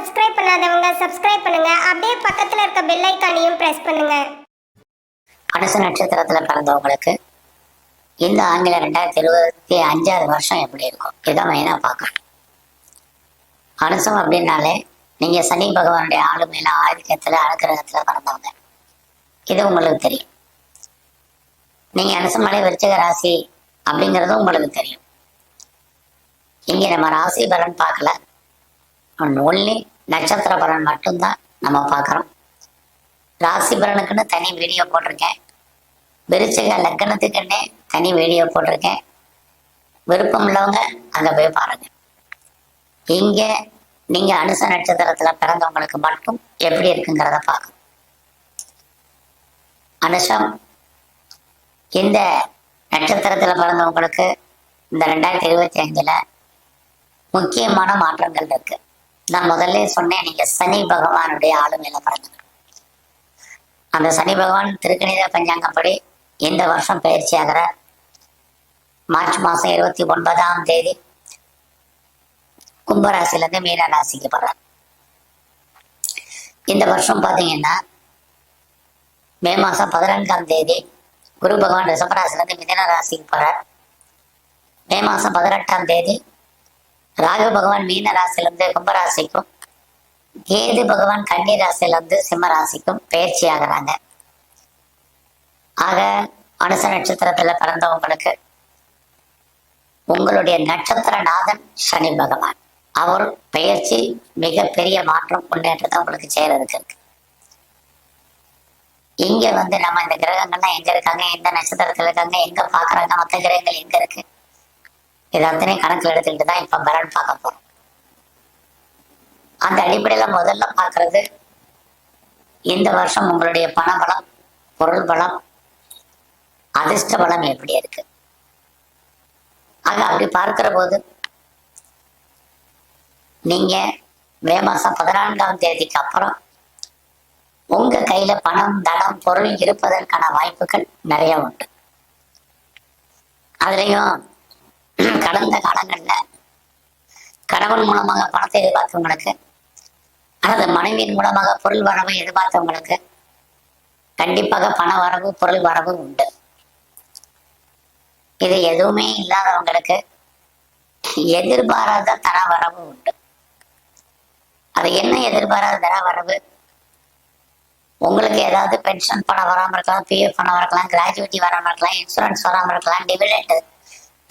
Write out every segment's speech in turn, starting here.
Subscribe பண்ணாதவங்க subscribe பண்ணுங்க. அப்படியே பக்கத்துல இருக்க பெல் ஐக்கானையும் பிரஸ் பண்ணுங்க. அனுச நட்சத்திரத்துல பிறந்தவங்களுக்கு இந்த ஆங்கில ரெண்டாயிரத்தி இருபத்தி அஞ்சாவது வருஷம் எப்படி இருக்கும்? இதான் மெயினாக பார்க்கணும். அனுசம் அப்படின்னாலே நீங்க சனி பகவானுடைய ஆளுமையில ஆதிக்கத்தில் அனுக்கிரகத்துல பிறந்தவங்க. இது உங்களுக்கு தெரியும். நீங்க அனுசமலை விருச்சக ராசி அப்படிங்கிறதும் உங்களுக்கு தெரியும். இங்க நம்ம ராசி பலன் பார்க்கல. ஒன்லி நட்சத்திர பலன் மட்டும்தான் நம்ம பார்க்குறோம். ராசி பலனுக்குன்னு தனி வீடியோ போட்டிருக்கேன். விருச்சிக லக்னத்துக்குன்னே தனி வீடியோ போட்டிருக்கேன். விருப்பம் உள்ளவங்க அங்கே போய் பாருங்க. இங்கே நீங்க அனுச நட்சத்திரத்துல பிறந்தவங்களுக்கு மட்டும் எப்படி இருக்குங்கிறத பார்க்கணும். அனுஷம் இந்த நட்சத்திரத்துல பிறந்தவங்களுக்கு இந்த ரெண்டாயிரத்தி இருபத்தி அஞ்சில் முக்கியமான மாற்றங்கள் இருக்கு. நான் முதல்ல சொன்னேன் நீங்க சனி பகவானுடைய ஆளுமையில பிறந்தது அந்த சனி பகவான் திருக்கணித பஞ்சாங்கப்படி இந்த வருஷம் பயிற்சி ஆகிற மார்ச் மாசம் இருபத்தி ஒன்பதாம் தேதி கும்பராசிலேருந்து மீன ராசிக்கு போறார். இந்த வருஷம் பார்த்தீங்கன்னா மே மாசம் பதினான்காம் தேதி குரு பகவான் ரிஷபராசிலேருந்து மிதன ராசிக்கு போறார். மே மாசம் பதினெட்டாம் தேதி ராகு பகவான் மீன ராசியிலிருந்து கும்பராசிக்கும் கேது பகவான் கன்னி ராசியிலிருந்து சிம்ம ராசிக்கும் பயிற்சி ஆகிறாங்க. ஆக மனுஷ நட்சத்திரத்துல பிறந்தவங்களுக்கு உங்களுடைய நட்சத்திர நாதன் சனி பகவான். அவர் பெயர்ச்சி மிகப்பெரிய மாற்றம் முன்னேற்றத்தை உங்களுக்கு செய்யறதுக்கு இருக்கு. இங்க வந்து நம்ம இந்த கிரகங்கள்லாம் எங்க இருக்காங்க எந்த நட்சத்திரத்துல இருக்காங்க எங்க பாக்குறாங்க மற்ற கிரகங்கள் எங்க இருக்கு? இது அத்தனையும் கணக்கில் எடுத்துக்கிட்டு தான் இப்ப பலன் பார்க்க போறோம். அந்த அடிப்படையில முதல்ல பாக்குறது இந்த வருஷம் உங்களுடைய பண பலம் பொருள் பலம் அதிர்ஷ்ட பலம் எப்படி இருக்கு? ஆக அப்படி பார்க்கிற போது நீங்க மே மாசம் பதினான்காம் தேதிக்கு அப்புறம் உங்க கையில பணம் தனம் பொருள் இருப்பதற்கான வாய்ப்புகள் நிறைய உண்டு. அதுலயும் கடந்த காலங்களில் கணவன் மூலமாக பணத்தை எதிர்பார்த்தவங்களுக்கு அல்லது மனைவியின் மூலமாக பொருள் வரவு எதிர்பார்த்தவங்களுக்கு கண்டிப்பாக பண வரவு பொருள் வரவு உண்டு. இது எதுவுமே இல்லாதவங்களுக்கு எதிர்பாராத தர வரவு உண்டு. அது என்ன எதிர்பாராத தர வரவு? உங்களுக்கு ஏதாவது பென்ஷன் பணம் வராமல் இருக்கலாம் பிஎஃப் பணம் வரலாம் கிராஜுவிட்டி வராமல் இருக்கலாம் இன்சூரன்ஸ் வராமல் இருக்கலாம் டிவிடெண்ட்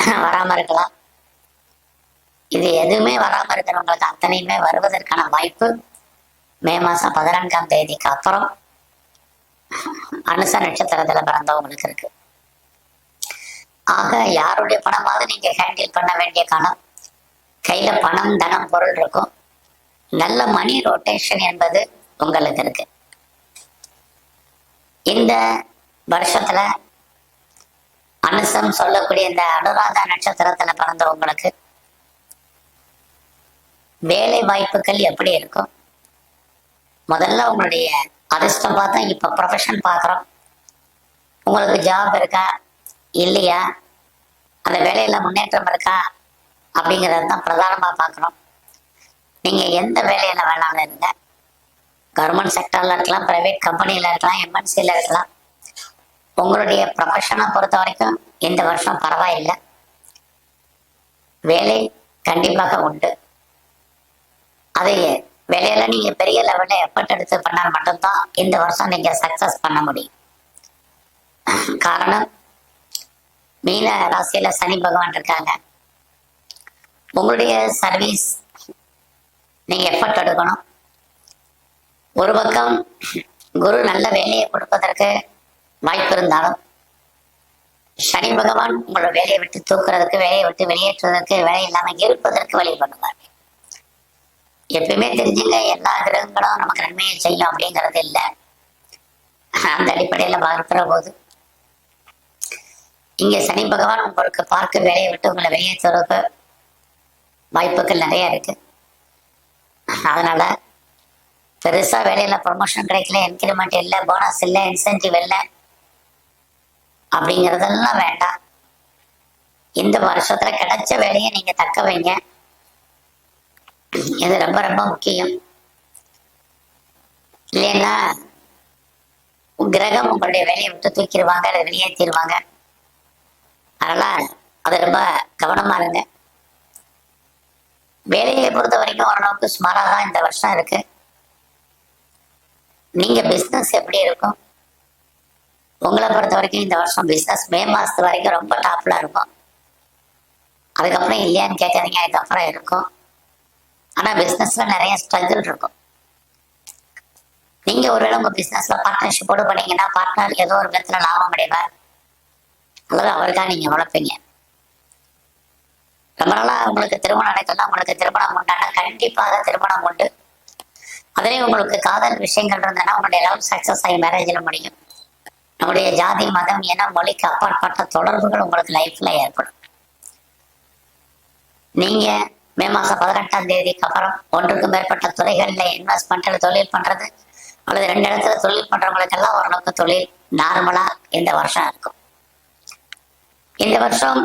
வராம இருக்கலாம். இது எதுவுமே வராமல் இருக்கிறவங்களுக்கு அத்தனையுமே வருவதற்கான வாய்ப்பு மே மாசம் பதினான்காம் தேதிக்கு அப்புறம் அனுச நட்சத்திரத்துல பிறந்தவங்களுக்கு இருக்கு. ஆக யாருடைய பணமாவது நீங்க ஹேண்டில் பண்ண வேண்டிய காலம் கையில பணம் தனம் பொருள் இருக்கும். நல்ல மணி ரொட்டேஷன் என்பது உங்களுக்கு இருக்கு. இந்த வருஷத்துல அனுசம் சொல்லக்கூடிய இந்த அனுராதா நட்சத்திரத்துல பிறந்தவங்களுக்கு வேலை வாய்ப்புகள் எப்படி இருக்கும்? முதல்ல உங்களுடைய அதிர்ஷ்டம் பார்த்தா இப்ப ப்ரொஃபஷன் பாக்குறோம் உங்களுக்கு ஜாப் இருக்கா? இல்லையா? அந்த வேலையில முன்னேற்றம் இருக்கா? அப்படிங்கிறது தான் பிரதானமா பாக்குறோம் நீங்க எந்த வேலையில வேணாலும் இருங்க. கவர்மெண்ட் செக்டர்ல இருக்கலாம் பிரைவேட் கம்பெனியில இருக்கலாம் எம்என்சில இருக்கலாம். உங்களுடைய ப்ரொஃபஷனை பொறுத்த வரைக்கும் இந்த வருஷம் பரவாயில்லை. வேலை கண்டிப்பாக உண்டு. அது வேலையில நீங்க பெரிய லெவல்ல எஃபர்ட் எடுத்து பண்ணால் மட்டும்தான் இந்த வருஷம் நீங்க சக்சஸ் பண்ண முடியும். காரணம் மீன ராசியில சனி பகவான் இருக்காங்க. உங்களுடைய சர்வீஸ் நீங்க எஃபர்ட் எடுக்கணும். ஒரு பக்கம் குரு நல்ல வேலையை கொடுப்பதற்கு வாய்ப்பு இருந்தாலும் சனி பகவான் உங்களோட வேலையை விட்டு தூக்குறதுக்கு வேலையை விட்டு வெளியேற்றுவதற்கு வேலை இல்லாம இருப்பதற்கு வழி பண்ணுவார். எப்பயுமே தெரிஞ்சுங்க எல்லா கிரகங்களும் நமக்கு நன்மையை செய்யும் அப்படிங்கிறது இல்லை. அந்த அடிப்படையில பார்க்கிற போது இங்க சனி பகவான் உங்களுக்கு பார்க்க வேலையை விட்டு உங்களை வெளியேற்றுறதுக்கு வாய்ப்புகள் நிறைய இருக்கு. அதனால பெருசா வேலையில ப்ரொமோஷன் கிடைக்கல இன்க்ரிமெண்ட் இல்லை போனஸ் இல்லை இன்சென்டிவ் இல்லை அப்படிங்கிறதெல்லாம் வேண்டாம். இந்த வருஷத்துல கிடைச்ச வேலையை நீங்க தக்க வைங்க. இது ரொம்ப ரொம்ப முக்கியம். இல்லைன்னா கிரகம் உங்களுடைய வேலையை விட்டு தூக்கிடுவாங்க அல்லது வெளியேற்றிடுவாங்க அதனால அது ரொம்ப கவனமா இருங்க. வேலையை பொறுத்த வரைக்கும் ஓரளவுக்கு சுமாராக தான் இந்த வருஷம் இருக்கு. நீங்க பிசினஸ் எப்படி இருக்கும்? உங்களை பொறுத்த வரைக்கும் இந்த வருஷம் பிசினஸ் மே மாசத்து வரைக்கும் ரொம்ப டாப்பில் இருக்கும். அதுக்கப்புறம் இல்லையான்னு கேட்காதீங்க அதுக்கப்புறம் இருக்கும். ஆனா பிசினஸ்ல நிறைய ஸ்ட்ரகிள் இருக்கும். நீங்க ஒருவேளை உங்கள் பிசினஸ்ல பார்ட்னர்ஷிப்போடு பண்ணீங்கன்னா பார்ட்னர் ஏதோ ஒரு விதத்தில் லாபம் அடைவார். அல்லது அவருக்காக நீங்க உழைப்பீங்க. ரொம்ப நாளாக உங்களுக்கு திருமணம் நடக்கலாம் உங்களுக்கு திருமணம் உண்டானா கண்டிப்பாக திருமணம் உண்டு. அதுலேயும் உங்களுக்கு காதல் விஷயங்கள் இருந்ததுன்னா உங்களுடைய லவ் சக்ஸஸ் ஆகி மேரேஜில் முடியும். நம்முடைய ஜாதி மதம் என மொழிக்கு அப்பாற்பட்ட தொடர்புகள் உங்களுக்கு லைஃப்ல ஏற்படும். நீங்க மே மாசம் பதினெட்டாம் தேதிக்கு அப்புறம் ஒன்றுக்கு மேற்பட்ட துறைகள்ல இன்வெஸ்ட்மெண்ட்ல தொழில் பண்றது அல்லது ரெண்டு இடத்துல தொழில் பண்றவங்களுக்கெல்லாம் ஓரளவுக்கு தொழில் நார்மலா இந்த வருஷம் இருக்கும். இந்த வருஷம்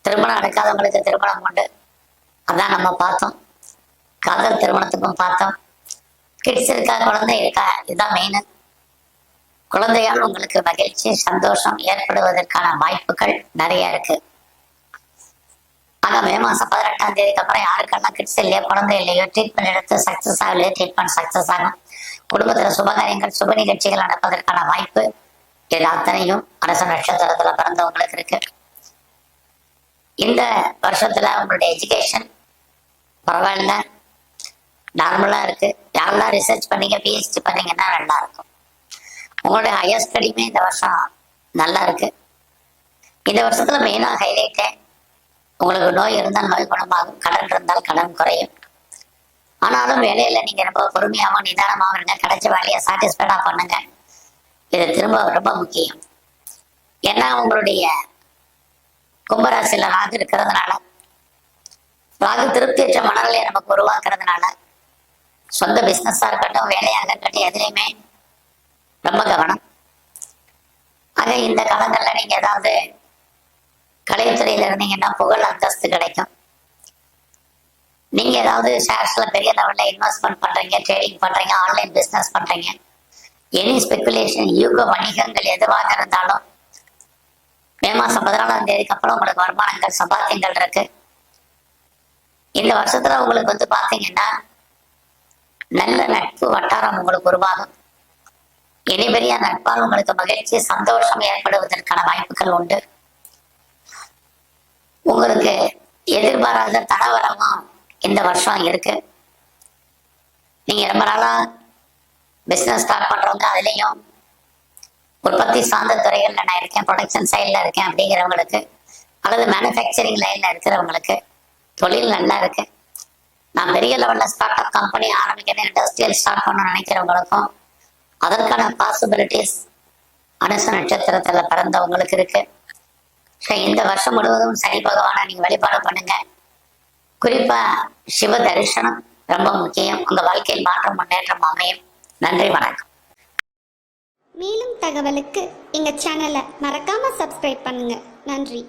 திருமணம் நடக்காதவங்களுக்கு திருமணம் உண்டு. அதான் நம்ம பார்த்தோம். காதல் திருமணத்துக்கும் பார்த்தோம். கிட்ஸ் இருக்கா குழந்தை இருக்கா இதுதான் மெயின் குழந்தையால் உங்களுக்கு மகிழ்ச்சி சந்தோஷம் ஏற்படுவதற்கான வாய்ப்புகள் நிறைய இருக்கு. ஆக மே மாசம் பதினெட்டாம் தேதிக்கு அப்புறம் யாருக்கெல்லாம் கிட்ஸ் இல்லையோ குழந்தை இல்லையோ ட்ரீட்மெண்ட் எடுத்து சக்சஸ் ஆகலையோ ட்ரீட்மெண்ட் சக்சஸ் ஆகும். குடும்பத்துல சுபகாரியங்கள் சுப நிகழ்ச்சிகள் நடப்பதற்கான வாய்ப்பு இது அத்தனையும் அரச நட்சத்திரத்துல பிறந்தவங்களுக்கு இருக்கு. இந்த வருஷத்துல உங்களுடைய எஜுகேஷன் பரவாயில்ல. நார்மலா இருக்கு. யாரெல்லாம் ரிசர்ச் பண்ணீங்க பிஹெச்டி பண்ணீங்கன்னா நல்லா இருக்கும். உங்களுடைய ஹையர் ஸ்டடியுமே இந்த வருஷம் நல்லா இருக்கு. இந்த வருஷத்துல மெயினா ஹைலைட்டே உங்களுக்கு நோய் இருந்தால் நோய் குணமாகும் கடன் இருந்தால் கடன் குறையும். ஆனாலும் வேலையில நீங்க ரொம்ப பொறுமையாகவும் நிதானமாகவும் இருங்க. கிடைச்ச வேலையை சாட்டிஸ்ஃபைடா பண்ணுங்க. இது திரும்ப ரொம்ப முக்கியம். ஏன்னா உங்களுடைய கும்பராசியில ராகு இருக்கிறதுனால ராகு திருப்தியற்ற மனநிலையை நமக்கு உருவாக்குறதுனால சொந்த பிசினஸா இருக்கட்டும் வேலையாக இருக்கட்டும் எதுலையுமே ரொம்ப கவனம் ஆக இந்த காலங்கள்ல நீங்க ஏதாவது கலைத்துறையில இருந்தீங்கன்னா புகழ் அந்தஸ்து கிடைக்கும். நீங்க ஏதாவது ஷேர்ஸ்ல பெரிய லெவல்ல இன்வெஸ்ட்மெண்ட் பண்றீங்க ட்ரேடிங் பண்றீங்க ஆன்லைன் பிசினஸ் பண்றீங்க. எனி ஸ்பெகுலேஷன் யூக வணிகங்கள் எதுவாக இருந்தாலும் மே மாசம் பதினாலாம் தேதிக்கு அப்புறம் உங்களுக்கு வருமானங்கள் சம்பாத்தியங்கள் இருக்கு. இந்த வருஷத்துல உங்களுக்கு வந்து பாத்தீங்கன்னா நல்ல நட்பு வட்டாரம் உங்களுக்கு உருவாகும். இனிபெரிய நட்பால் உங்களுக்கு மகிழ்ச்சி சந்தோஷம் ஏற்படுவதற்கான வாய்ப்புகள் உண்டு. உங்களுக்கு எதிர்பாராத தடவரமும் இந்த வருஷம் இருக்கு. நீங்க ரொம்ப நாளா பிசினஸ் ஸ்டார்ட் பண்றவங்க அதுலயும் உற்பத்தி சார்ந்த துறைகள்ல நான் இருக்கேன் ப்ரொடக்ஷன் சைட்ல இருக்கேன் அப்படிங்கிறவங்களுக்கு அல்லது மேனுஃபேக்சரிங் லைன்ல இருக்கிறவங்களுக்கு தொழில் நல்லா இருக்கு. நான் பெரிய லெவல்ல ஸ்டார்ட் அப் கம்பெனி ஆரம்பிக்கிறேன் இண்டஸ்ட்ரியல் ஸ்டார்ட் பண்ண நினைக்கிறவங்களுக்கும் அதற்கான பாசிபிலிட்டிஸ் அனுச நட்சத்திரத்துல பிறந்தவங்களுக்கு இருக்கு. இந்த வருஷம் முழுவதும் சனி பகவானை நீங்க வழிபாடு பண்ணுங்க. குறிப்பா சிவ தரிசனம் ரொம்ப முக்கியம். உங்க வாழ்க்கையில் மாற்றம் முன்னேற்றம் அமையும். நன்றி வணக்கம். மேலும் தகவலுக்கு எங்க சேனலை மறக்காம சப்ஸ்கிரைப் பண்ணுங்க. நன்றி.